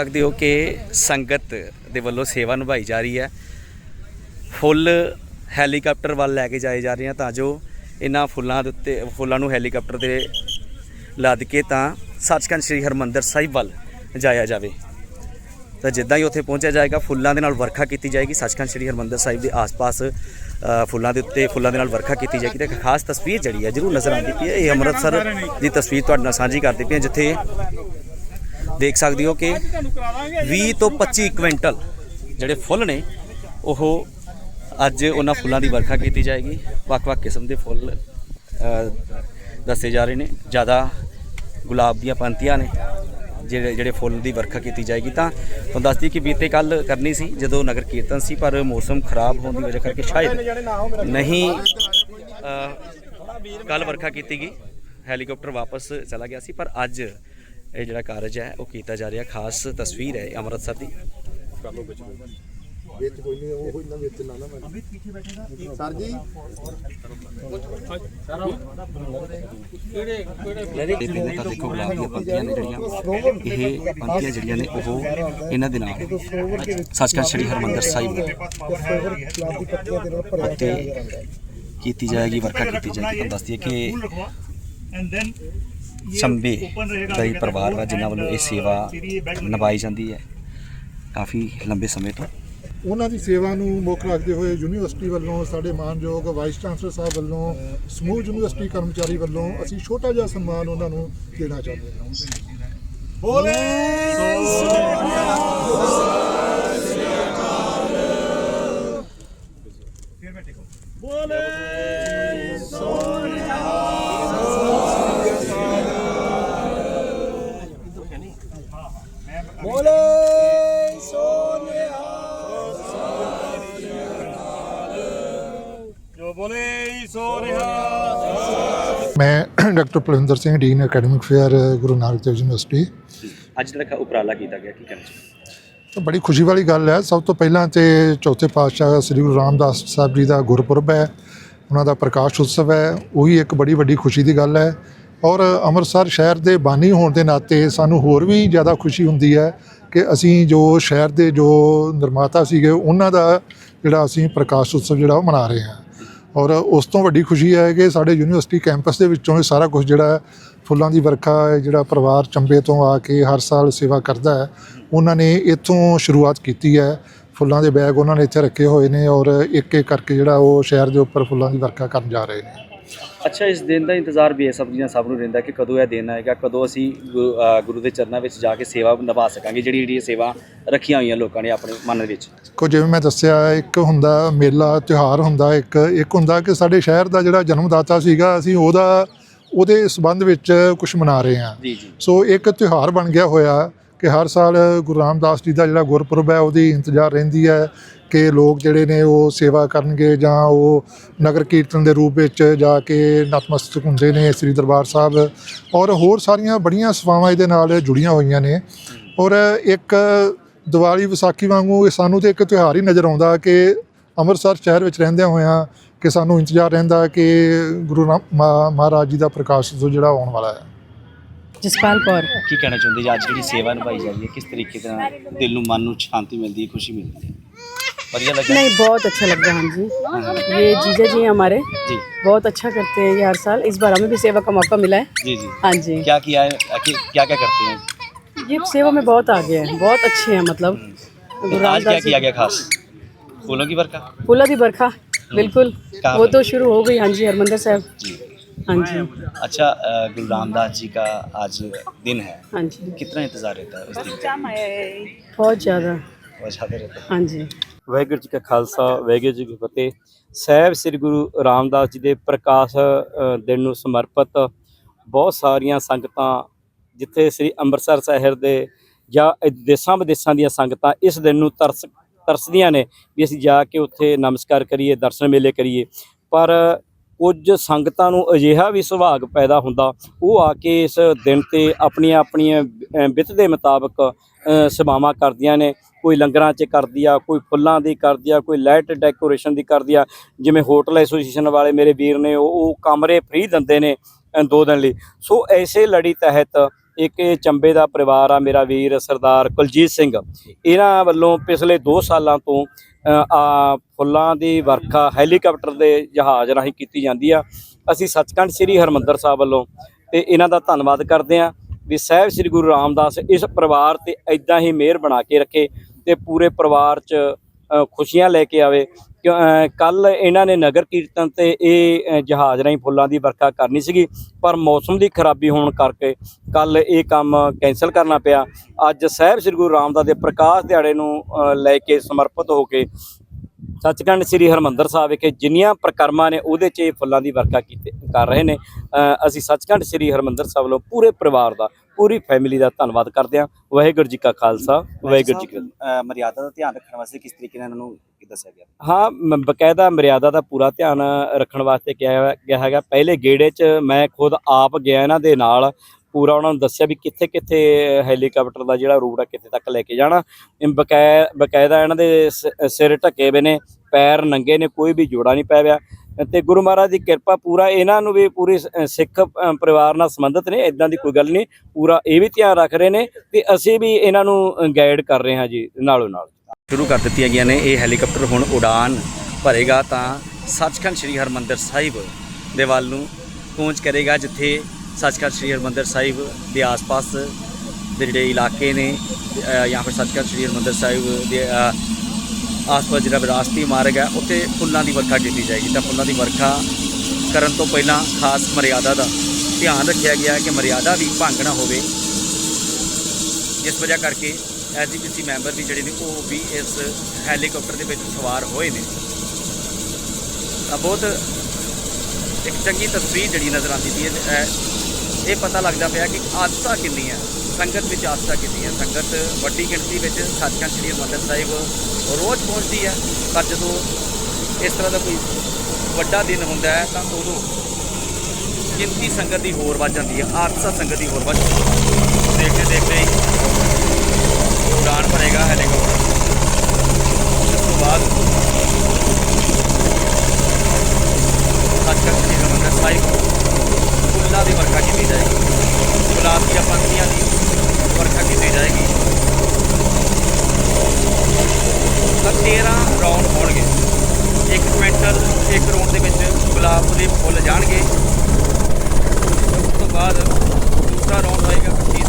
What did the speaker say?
ਸਕਦੇ ਹੋ ਕਿ ਸੰਗਤ ਦੇ ਵੱਲੋਂ ਸੇਵਾ ਨਿਭਾਈ ਜਾ ਰਹੀ ਹੈ? ਫੁੱਲ ਹੈਲੀਕਾਪਟਰ ਵੱਲ ਲੈ ਕੇ ਜਾਏ ਜਾ ਰਹੇ ਹਨ ਤਾਂ ਜੋ ਇਹਨਾਂ ਫੁੱਲਾਂ ਦੇ ਉੱਤੇ, ਫੁੱਲਾਂ ਨੂੰ ਹੈਲੀਕਾਪਟਰ ਤੇ ਲੱਦ ਕੇ ਤਾਂ ਸੱਚਖੰਡ ਸ੍ਰੀ ਹਰਮੰਦਰ ਸਾਹਿਬ ਵੱਲ ਜਾਇਆ ਜਾਵੇ। ਤਾਂ ਜਿੱਦਾਂ ਹੀ ਉੱਥੇ ਪਹੁੰਚਿਆ ਜਾਏਗਾ, ਫੁੱਲਾਂ ਦੇ ਨਾਲ ਵਰਖਾ ਕੀਤੀ ਜਾਏਗੀ। ਸੱਚਖੰਡ ਸ੍ਰੀ ਹਰਮੰਦਰ ਸਾਹਿਬ ਦੇ ਆਸ-ਪਾਸ ਫੁੱਲਾਂ ਦੇ ਉੱਤੇ ਫੁੱਲਾਂ ਦੇ ਨਾਲ ਵਰਖਾ ਕੀਤੀ ਜਾਏਗੀ ਤੇ ਇੱਕ ਖਾਸ ਤਸਵੀਰ ਜਿਹੜੀ ਹੈ, ਜਰੂਰ ਨਜ਼ਰ ਆਉਂਦੀ ਪਈ ਹੈ। ਇਹ ਅੰਮ੍ਰਿਤਸਰ ਦੀ ਤਸਵੀਰ ਤੁਹਾਡੇ ਨਾਲ ਸਾਂਝੀ ਕਰਦੇ ਪਏ ਜਿੱਥੇ ਦੇਖ ਸਕਦੇ ਹੋ ਕਿ 20 ਤੋਂ 25 ਕੁਇੰਟਲ ਜਿਹੜੇ ਫੁੱਲ ਨੇ ਉਹ ਅੱਜ ਉਹਨਾਂ ਫੁੱਲਾਂ ਦੀ ਵਰਖਾ ਕੀਤੀ ਜਾਏਗੀ। ਵੱਖ-ਵੱਖ ਕਿਸਮ ਦੇ ਫੁੱਲ ਦੱਸੇ ਜਾ ਰਹੇ ਨੇ। ਜ਼ਿਆਦਾ ਗੁਲਾਬ ਦੀਆਂ ਪੰਤੀਆਂ ਨੇ ਜਿਹੜੇ ਜਿਹੜੇ ਫੁੱਲ ਦੀ ਵਰਖਾ ਕੀਤੀ ਜਾਏਗੀ। ਤਾਂ ਤੁਹਾਨੂੰ ਦੱਸ ਦਈਏ ਕਿ ਬੀਤੇ ਕੱਲ ਕਰਨੀ ਸੀ ਜਦੋਂ ਨਗਰ ਕੀਰਤਨ ਸੀ ਪਰ ਮੌਸਮ ਖਰਾਬ ਹੋਣ ਦੀ ਵਜ੍ਹਾ ਕਰਕੇ ਸ਼ਾਇਦ ਨਹੀਂ ਕੱਲ ਵਰਖਾ ਕੀਤੀ ਗਈ। ਹੈਲੀਕਾਪਟਰ ਵਾਪਸ ਚਲਾ ਗਿਆ ਸੀ ਪਰ ਅੱਜ ਇਹ ਜਿਹੜਾ ਕਾਰਜ ਹੈ ਉਹ ਕੀਤਾ ਜਾ ਰਿਹਾ। ਖਾਸ ਤਸਵੀਰ ਹੈ ਅੰਮ੍ਰਿਤਸਰ ਦੀ। ਵਿੱਚ ਕੋਈ ਨਹੀਂ ਉਹ ਇਹਨਾਂ ਵਿੱਚ ਨਾ ਨਾ ਮੈਂ ਸਰ ਜੀ? ਇਹ ਪਿੰਡ ਤਾਂ ਦੇਖੋ ਗੁਲਾਬ ਦੀਆਂ ਪੰਤੀਆਂ ਨੇ ਜਿਹੜੀਆਂ। ਇਹ ਪੰਤੀਆਂ ਜਿਹੜੀਆਂ ਨੇ ਉਹ ਇਹਨਾਂ ਦੇ ਨਾਲ ਸੱਚਖੰਡ ਸ੍ਰੀ ਹਰਮੰਦਰ ਸਾਹਿਬ ਅਤੇ ਕੀਤੀ ਜਾਏਗੀ ਵਰਖਾ ਕੀਤੀ ਜਾਏਗੀ। ਤੁਹਾਨੂੰ ਦੱਸ ਦਈਏ ਕਿ ਸੰਬੇ ਦਾ ਹੀ ਪਰਿਵਾਰ ਵਾ ਜਿਨ੍ਹਾਂ ਵੱਲੋਂ ਇਹ ਸੇਵਾ ਨਿਭਾਈ ਜਾਂਦੀ ਹੈ ਕਾਫੀ ਲੰਬੇ ਸਮੇਂ ਤੋਂ। ਉਹਨਾਂ ਦੀ ਸੇਵਾ ਨੂੰ ਮੁੱਖ ਰੱਖਦੇ ਹੋਏ ਯੂਨੀਵਰਸਿਟੀ ਵੱਲੋਂ ਸਾਡੇ ਮਾਨਯੋਗ ਵਾਈਸ ਚਾਂਸਲਰ ਸਾਹਿਬ ਵੱਲੋਂ ਸਮੂਹ ਯੂਨੀਵਰਸਿਟੀ ਕਰਮਚਾਰੀ ਵੱਲੋਂ ਅਸੀਂ ਛੋਟਾ ਜਿਹਾ ਸਨਮਾਨ ਉਹਨਾਂ ਨੂੰ ਦੇਣਾ ਚਾਹੁੰਦੇ ਹਾਂ। ਜੋ ਬੋਲੇ ਮੈਂ doctor Palwinder Singh dean academic affairs Guru Nanak Dev university. ਅੱਜ ਜਿਹੜਾ ਉਪਰਾਲਾ ਕੀਤਾ ਗਿਆ ਕੀ ਕਹਿਣਾ ਤਾਂ ਬੜੀ ਖੁਸ਼ੀ ਵਾਲੀ ਗੱਲ ਹੈ। ਸਭ ਤੋਂ ਪਹਿਲਾਂ ਤੇ ਚੌਥੇ ਪਾਤਸ਼ਾਹ ਸ੍ਰੀ ਗੁਰੂ ਰਾਮਦਾਸ ਸਾਹਿਬ ਜੀ ਦਾ ਗੁਰਪੁਰਬ ਹੈ। ਉਹਨਾਂ ਦਾ ਪ੍ਰਕਾਸ਼ ਉਤਸਵ ਹੈ। ਉਹੀ ਇੱਕ ਬੜੀ ਵੱਡੀ ਖੁਸ਼ੀ ਦੀ ਗੱਲ ਹੈ। ਔਰ ਅੰਮ੍ਰਿਤਸਰ ਸ਼ਹਿਰ ਦੇ ਬਾਨੀ ਹੋਣ ਦੇ ਨਾਤੇ ਸਾਨੂੰ ਹੋਰ ਵੀ ਜ਼ਿਆਦਾ ਖੁਸ਼ੀ ਹੁੰਦੀ ਹੈ ਕਿ ਅਸੀਂ ਜੋ ਸ਼ਹਿਰ ਦੇ ਜੋ ਨਿਰਮਾਤਾ ਸੀਗੇ, ਉਹਨਾਂ ਦਾ ਜਿਹੜਾ ਅਸੀਂ ਪ੍ਰਕਾਸ਼ ਉਤਸਵ ਜਿਹੜਾ ਉਹ ਮਨਾ ਰਹੇ ਹਾਂ। ਔਰ ਉਸ ਤੋਂ ਵੱਡੀ ਖੁਸ਼ੀ ਹੈ ਕਿ ਸਾਡੇ ਯੂਨੀਵਰਸਿਟੀ ਕੈਂਪਸ ਦੇ ਵਿੱਚੋਂ ਇਹ ਸਾਰਾ ਕੁਝ ਜਿਹੜਾ ਫੁੱਲਾਂ ਦੀ ਵਰਖਾ ਜਿਹੜਾ ਪਰਿਵਾਰ ਚੰਬੇ ਤੋਂ ਆ ਕੇ ਹਰ ਸਾਲ ਸੇਵਾ ਕਰਦਾ ਹੈ, ਉਹਨਾਂ ਨੇ ਇੱਥੋਂ ਸ਼ੁਰੂਆਤ ਕੀਤੀ ਹੈ। ਫੁੱਲਾਂ ਦੇ ਬੈਗ ਉਹਨਾਂ ਨੇ ਇੱਥੇ ਰੱਖੇ ਹੋਏ ਨੇ ਔਰ ਇੱਕ ਇੱਕ ਕਰਕੇ ਜਿਹੜਾ ਉਹ ਸ਼ਹਿਰ ਦੇ ਉੱਪਰ ਫੁੱਲਾਂ ਦੀ ਵਰਖਾ ਕਰਨ ਜਾ ਰਹੇ ਨੇ। ਅੱਛਾ ਇਸ ਦਿਨ ਦਾ ਇੰਤਜ਼ਾਰ ਵੀ ਇਹ ਸਭ ਦੀਆਂ ਸਭ ਨੂੰ ਰਹਿੰਦਾ ਕਿ ਕਦੋਂ ਇਹ ਦਿਨ ਆਏਗਾ ਕਦੋਂ ਅਸੀਂ ਗੁ- ਅ, ਗੁਰੂ ਦੇ ਚਰਨਾਂ ਵਿੱਚ ਜਾ ਕੇ ਸੇਵਾ ਨਿਭਾ ਸਕਾਂਗੇ ਜਿਹੜੀ ਜਿਹੜੀ ਸੇਵਾ ਰੱਖੀਆਂ ਹੋਈਆਂ ਲੋਕਾਂ ਨੇ ਆਪਣੇ ਮਨ ਵਿੱਚ। ਕੋ ਜਿਵੇਂ ਮੈਂ ਦੱਸਿਆ ਇੱਕ ਹੁੰਦਾ ਮੇਲਾ ਤਿਉਹਾਰ ਹੁੰਦਾ ਇੱਕ ਇੱਕ ਹੁੰਦਾ ਕਿ ਸਾਡੇ ਸ਼ਹਿਰ ਦਾ ਜਿਹੜਾ ਜਨਮਦਾਤਾ ਸੀਗਾ ਅਸੀਂ ਉਹਦਾ ਉਹਦੇ ਸਬੰਧ ਵਿੱਚ ਕੁਝ ਮਨਾ ਰਹੇ ਹਾਂ। ਜੀ ਜੀ। ਸੋ ਇੱਕ ਤਿਉਹਾਰ ਬਣ ਗਿਆ ਹੋਇਆ ਕਿ ਹਰ ਸਾਲ ਗੁਰੂ ਰਾਮਦਾਸ ਜੀ ਦਾ ਜਿਹੜਾ ਗੁਰਪੁਰਬ ਹੈ, ਉਹਦੀ ਇੰਤਜ਼ਾਰ ਰਹਿੰਦੀ ਹੈ ਕਿ ਲੋਕ ਜਿਹੜੇ ਨੇ ਉਹ ਸੇਵਾ ਕਰਨਗੇ ਜਾਂ ਉਹ ਨਗਰ ਕੀਰਤਨ ਦੇ ਰੂਪ ਵਿੱਚ ਜਾ ਕੇ ਨਤਮਸਤਕ ਹੁੰਦੇ ਨੇ ਸ੍ਰੀ ਦਰਬਾਰ ਸਾਹਿਬ। ਔਰ ਹੋਰ ਸਾਰੀਆਂ ਬੜੀਆਂ ਸੇਵਾਵਾਂ ਇਹਦੇ ਨਾਲ ਜੁੜੀਆਂ ਹੋਈਆਂ ਨੇ। ਔਰ ਇੱਕ ਦੀਵਾਲੀ ਵਿਸਾਖੀ ਵਾਂਗੂ ਇਹ ਸਾਨੂੰ ਤੇ ਇੱਕ ਤਿਉਹਾਰ ਹੀ ਨਜ਼ਰ ਆਉਂਦਾ ਕਿ ਅੰਮ੍ਰਿਤਸਰ ਸ਼ਹਿਰ ਵਿੱਚ ਰਹਿੰਦਿਆਂ ਹੋਇਆਂ ਕਿ ਸਾਨੂੰ ਇੰਤਜ਼ਾਰ ਰਹਿੰਦਾ ਕਿ ਗੁਰੂ ਰਾਮ ਮਹਾ- ਮਹਾਰਾਜ ਜੀ ਦਾ ਪ੍ਰਕਾਸ਼ ਉਤਸਵ ਜਿਹੜਾ ਆਉਣ ਵਾਲਾ ਹੈ। ਜਸਪਾਲ ਕੌਰ ਕੀ ਕਹਿਣਾ ਚਾਹੁੰਦੇ ਜੀ ਅੱਜ ਜਿਹੜੀ ਸੇਵਾ ਨਿਭਾਈ ਜਾ ਰਹੀ ਹੈ ਕਿਸ ਤਰੀਕੇ ਦੇ ਨਾਲ ਦਿਲ ਨੂੰ ਮਨ ਨੂੰ ਸ਼ਾਂਤੀ ਮਿਲਦੀ ਹੈ ਖੁਸ਼ੀ ਮਿਲਦੀ ਹੈ ਵਧੀਆ ਲੱਗਾ नहीं बहुत अच्छा लग रहा है हाँ जी ये जीजा जी हैं हमारे जी बहुत अच्छा करते हैं ये हर साल इस बार हमें भी सेवा का मौका मिला है जी जी हाँ जी क्या किया है क्या क्या करते हैं ये सेवा में बहुत आगे हैं बहुत अच्छे हैं मतलब गुरु आज क्या रामदास किया जी- गया खास फूलों की बरखा फूला दी बरखा बिल्कुल कहाँ वो पर? तो शुरू हो गई हाँ जी हरमंदर साहब जी हाँ जी अच्छा अ, गुरु रामदास जी का आज दिन है हाँ जी कितना इंतजार रहता है उस दिन का बहुत ज़्यादा बहुत ज़्यादा रहता है हाँ जी ਵਾਹਿਗੁਰੂ ਜੀ ਕਾ ਖਾਲਸਾ ਵਾਹਿਗੁਰੂ ਜੀ ਕੀ ਫਤਿਹ ਸਾਹਿਬ ਸ੍ਰੀ ਗੁਰੂ ਰਾਮਦਾਸ ਜੀ ਦੇ ਪ੍ਰਕਾਸ਼ ਅ, ਦਿਨ ਨੂੰ ਸਮਰਪਿਤ ਬਹੁਤ ਸਾਰੀਆਂ ਸੰਗਤਾਂ ਜਿੱਥੇ ਸ੍ਰੀ ਅੰਮ੍ਰਿਤਸਰ ਸ਼ਹਿਰ ਦੇ ਜਾਂ ਇਹ ਦੇਸ਼ਾਂ ਵਿਦੇਸ਼ਾਂ ਦੀਆਂ ਸੰਗਤਾਂ ਇਸ ਦਿਨ ਨੂੰ ਤਰਸ ਤਰਸਦੀਆਂ ਨੇ ਵੀ ਅਸੀਂ ਜਾ ਕੇ ਉੱਥੇ ਨਮਸਕਾਰ ਕਰੀਏ ਦਰਸ਼ਨ ਮੇਲੇ ਕਰੀਏ ਪਰ ਕੁਝ ਸੰਗਤਾਂ ਨੂੰ ਅਜਿਹਾ ਵੀ ਸੁਭਾਗ ਪੈਦਾ ਹੁੰਦਾ, ਉਹ ਆ ਕੇ ਇਸ ਦਿਨ ਤੇ ਆਪਣੀਆਂ ਆਪਣੀਆਂ ਵਿੱਤ ਦੇ ਮੁਤਾਬਕ ਸੇਵਾਵਾਂ ਕਰਦੀਆਂ ਨੇ। ਕੋਈ ਲੰਗਰਾਂ 'ਚ ਕਰਦੀ ਆ, ਕੋਈ ਫੁੱਲਾਂ ਦੀ ਕਰਦੀ ਆ, ਕੋਈ ਲਾਈਟ ਡੈਕੋਰੇਸ਼ਨ ਦੀ ਕਰਦੀ ਆ। ਜਿਵੇਂ ਹੋਟਲ ਐਸੋਸੀਏਸ਼ਨ ਵਾਲੇ ਮੇਰੇ ਵੀਰ ਨੇ, ਉਹ ਉਹ ਕਮਰੇ ਫ੍ਰੀ ਦਿੰਦੇ ਨੇ ਦੋ ਦਿਨ ਲਈ। ਸੋ ਐਸੇ ਲੜੀ ਤਹਿਤ ਇੱਕ ਇਹ ਚੰਬੇ ਦਾ ਪਰਿਵਾਰ ਆ ਮੇਰਾ ਵੀਰ ਸਰਦਾਰ ਕੁਲਜੀਤ ਸਿੰਘ। ਇਹਨਾਂ ਵੱਲੋਂ ਪਿਛਲੇ 2 ਸਾਲਾਂ ਤੋਂ ਆ ਫੁੱਲਾਂ ਦੀ ਵਰਖਾ ਹੈਲੀਕਾਪਟਰ ਦੇ ਜਹਾਜ਼ ਰਾਹੀਂ ਕੀਤੀ ਜਾਂਦੀ ਆ। ਅਸੀਂ ਸੱਚਖੰਡ ਸ੍ਰੀ ਹਰਮੰਦਰ ਸਾਹਿਬ ਵੱਲੋਂ ਤੇ ਇਹਨਾਂ ਦਾ ਧੰਨਵਾਦ ਕਰਦੇ ਆ ਵੀ ਸਾਹਿਬ ਸ੍ਰੀ ਗੁਰੂ ਰਾਮਦਾਸ ਇਸ ਪਰਿਵਾਰ ਤੇ ਇਦਾਂ ਹੀ ਮਿਹਰ ਬਣਾ ਕੇ ਰੱਖੇ ਤੇ ਪੂਰੇ ਪਰਿਵਾਰ 'ਚ ਖੁਸ਼ੀਆਂ ਲੈ ਕੇ ਆਵੇ। ਕੱਲ ਇਹਨਾਂ ਨੇ ਨਗਰ ਕੀਰਤਨ ਤੇ ਇਹ ਜਹਾਜ਼ ਰਾਹੀਂ ਫੁੱਲਾਂ ਦੀ ਵਰਖਾ ਕਰਨੀ ਸੀਗੀ, ਪਰ ਮੌਸਮ ਦੀ ਖਰਾਬੀ ਹੋਣ ਕਰਕੇ ਕੱਲ ਇਹ ਕੰਮ ਕੈਂਸਲ ਕਰਨਾ ਪਿਆ। ਅੱਜ ਸਾਹਿਬ ਸ੍ਰੀ ਗੁਰੂ ਰਾਮਦਾਸ ਦੇ ਪ੍ਰਕਾਸ਼ ਦਿਹਾੜੇ ਨੂੰ ਲੈ ਕੇ ਸਮਰਪਿਤ ਹੋ ਕੇ ਸੱਚਖੰਡ ਸ੍ਰੀ ਹਰਮੰਦਰ ਸਾਹਿਬ ਵਿਖੇ ਜਿੰਨੀਆਂ ਪ੍ਰਕਰਮਾਂ ਨੇ, ਉਹਦੇ 'ਚ ਇਹ ਫੁੱਲਾਂ ਦੀ ਵਰਖਾ ਕੀਤੇ, ਕਰ ਰਹੇ ਨੇ। ਅਸੀਂ ਸੱਚਖੰਡ ਸ੍ਰੀ ਹਰਮੰਦਰ ਸਾਹਿਬ ਵੱਲੋਂ ਪੂਰੇ ਪਰਿਵਾਰ ਦਾ ਪੂਰੀ ਫੈਮਿਲੀ ਦਾ ਧੰਨਵਾਦ ਕਰਦੇ ਹਾਂ। ਵਾਹਿਗੁਰੂ ਜੀ ਕਾ ਖਾਲਸਾ ਵਾਹਿਗੁਰੂ ਜੀ ਕੀ ਫਤਿਹ ਮਰਿਆਦਾ ਦਾ ਧਿਆਨ ਰੱਖਣ ਵਾਸਤੇ ਕਿਸ ਤਰੀਕੇ ਨਾਲ ਇਹਨਾਂ ਨੂੰ ਦੱਸਿਆ ਗਿਆ? ਹਾਂ ਬਕਾਇਦਾ ਮਰਿਆਦਾ ਦਾ ਪੂਰਾ ਧਿਆਨ ਰੱਖਣ ਵਾਸਤੇ ਕਿਹਾ ਗਿਆ। ਹੈਗਾ ਪਹਿਲੇ ਗੇੜੇ 'ਚ ਮੈਂ ਖੁਦ ਆਪ ਗਿਆ ਇਹਨਾਂ ਦੇ ਨਾਲ। ਪੂਰਾ ਉਹਨਾਂ ਨੂੰ ਦੱਸਿਆ ਵੀ ਕਿੱਥੇ ਕਿੱਥੇ ਹੈਲੀਕਾਪਟਰ ਦਾ ਜਿਹੜਾ ਰੂਟ ਆ ਕਿੱਥੇ ਤੱਕ ਲੈ ਕੇ ਜਾਣਾ। ਬਕਾਇਦਾ ਇਹਨਾਂ ਦੇ ਸਿਰ ਢੱਕੇ ਹੋਏ ਨੇ ਪੈਰ ਨੰਗੇ ਨੇ ਕੋਈ ਵੀ ਜੋੜਾ ਨਹੀਂ ਪਿਆ ਹੋਇਆ ਤੇ ਗੁਰੂ ਮਹਾਰਾਜ ਦੀ ਕਿਰਪਾ ਪੂਰਾ ਇਹਨਾਂ ਨੂੰ ਵੀ ਪੂਰੀ ਸਿੱਖ ਪਰਿਵਾਰ ਨਾਲ ਸੰਬੰਧਿਤ ਨੇ ਇਦਾਂ ਦੀ ਕੋਈ ਗੱਲ ਨਹੀਂ, ਪੂਰਾ ਇਹ ਵੀ ਧਿਆਨ ਰੱਖ ਰਹੇ ਨੇ ਤੇ ਅਸੀਂ ਵੀ ਇਹਨਾਂ ਨੂੰ ਗਾਈਡ ਕਰ ਰਹੇ ਹਾਂ ਜੀ, ਨਾਲੋਂ ਨਾਲ। ਸ਼ੁਰੂ ਕਰ ਦਿੱਤੀਆਂ ਗਈਆਂ ਨੇ ਇਹ ਹੈਲੀਕਾਪਟਰ, ਹੁਣ ਉਡਾਨ ਭਰੇਗਾ ਤਾਂ ਸੱਚਖੰਡ ਸ੍ਰੀ ਹਰਮੰਦਰ ਸਾਹਿਬ ਦੇ ਵੱਲ ਨੂੰ ਪਹੁੰਚ ਕਰੇਗਾ, ਜਿੱਥੇ ਸੱਚਖੰਡ ਸ੍ਰੀ ਹਰਮੰਦਰ ਸਾਹਿਬ ਦੇ ਆਸ-ਪਾਸ ਦੇ ਜਿਹੜੇ ਇਲਾਕੇ ਨੇ ਜਾਂ ਫਿਰ ਸੱਚਖੰਡ ਸ੍ਰੀ ਹਰਮੰਦਰ ਸਾਹਿਬ ਦੇ ਆਸ-ਪਾਸ ਜਿਹੜਾ ਵਿਰਾਸਤੀ ਮਾਰਗ ਹੈ, ਉੱਥੇ ਫੁੱਲਾਂ ਦੀ ਵਰਖਾ ਕੀਤੀ ਜਾਏਗੀ। ਤਾਂ ਫੁੱਲਾਂ ਦੀ ਵਰਖਾ ਕਰਨ ਤੋਂ ਪਹਿਲਾਂ ਖਾਸ ਮਰਿਆਦਾ ਦਾ ਧਿਆਨ ਰੱਖਿਆ ਗਿਆ ਹੈ ਕਿ ਮਰਿਆਦਾ ਵੀ ਭੰਗ ਨਾ ਹੋਵੇ। ਜਿਸ ਵਜ੍ਹਾ ਕਰਕੇ ਐਸਜੀਪੀਸੀ ਮੈਂਬਰ ਵੀ ਜਿਹੜੇ ਨੇ, ਉਹ ਵੀ ਇਸ ਹੈਲੀਕਾਪਟਰ ਦੇ ਵਿੱਚ ਸਵਾਰ ਹੋਏ ਨੇ। ਤਾਂ ਬਹੁਤ ਇੱਕ ਚੰਗੀ ਤਸਵੀਰ ਜਿਹੜੀ ਨਜ਼ਰ ਆਉਂਦੀ ਪਈ ਹੈ ਇਹ- ਪਤਾ ਲੱਗਦਾ ਪਿਆ ਕਿ ਆਸਥਾ ਕਿੰਨੀ ਹੈ ਸੰਗਤ ਵਿੱਚ ਆਸਥਾ ਕੀਤੀ ਹੈ। ਸੰਗਤ ਵੱਡੀ ਗਿਣਤੀ ਵਿੱਚ ਸੱਚਖੰਡ ਸ੍ਰੀ ਹਰਿਮੰਦਰ ਸਾਹਿਬ ਰੋਜ਼ ਪਹੁੰਚਦੀ ਹੈ। ਪਰ ਜਦੋਂ ਇਸ ਤਰ੍ਹਾਂ ਦਾ ਕੋਈ ਵੱਡਾ ਦਿਨ ਹੁੰਦਾ ਹੈ, ਤਾਂ ਉਦੋਂ ਗਿਣਤੀ ਸੰਗਤ ਦੀ ਹੋਰ ਵੱਧ ਜਾਂਦੀ ਹੈ। ਆਸਥਾ ਸੰਗਤ ਦੀ ਹੋਰ ਵੱਧ ਜਾਂਦੀ ਹੈ ਦੇਖਦੇ ਦੇਖਦੇ ਹੀ ਉਡਾਨ ਭਰੇਗਾ ਹੈਲੀਕਾਪਟਰ ਉਸ ਤੋਂ ਬਾਅਦ ਸੱਚਖੰਡ ਸ੍ਰੀ ਹਰਿਮੰਦਰ ਸਾਹਿਬ ਫੁੱਲਾਂ ਦੀ ਵਰਖਾ ਕੀਤੀ ਜਾਏਗੀ ਗੁਲਾਬ ਦੀਆਂ ਪੰਖੀਆਂ ਦੀ ਵਰਖਾ ਕੀਤੀ ਜਾਏਗੀ ਤਾਂ 13 ਰਾਉਂਡ ਹੋਣਗੇ ਇੱਕ ਕੁਇੰਟਲ ਇੱਕ ਰਾਉਂਡ ਦੇ ਵਿੱਚ ਗੁਲਾਬ ਦੇ ਫੁੱਲ ਜਾਣਗੇ ਉਸ ਤੋਂ ਬਾਅਦ ਦੂਸਰਾ ਰਾਉਂਡ ਹੋਏਗਾ 25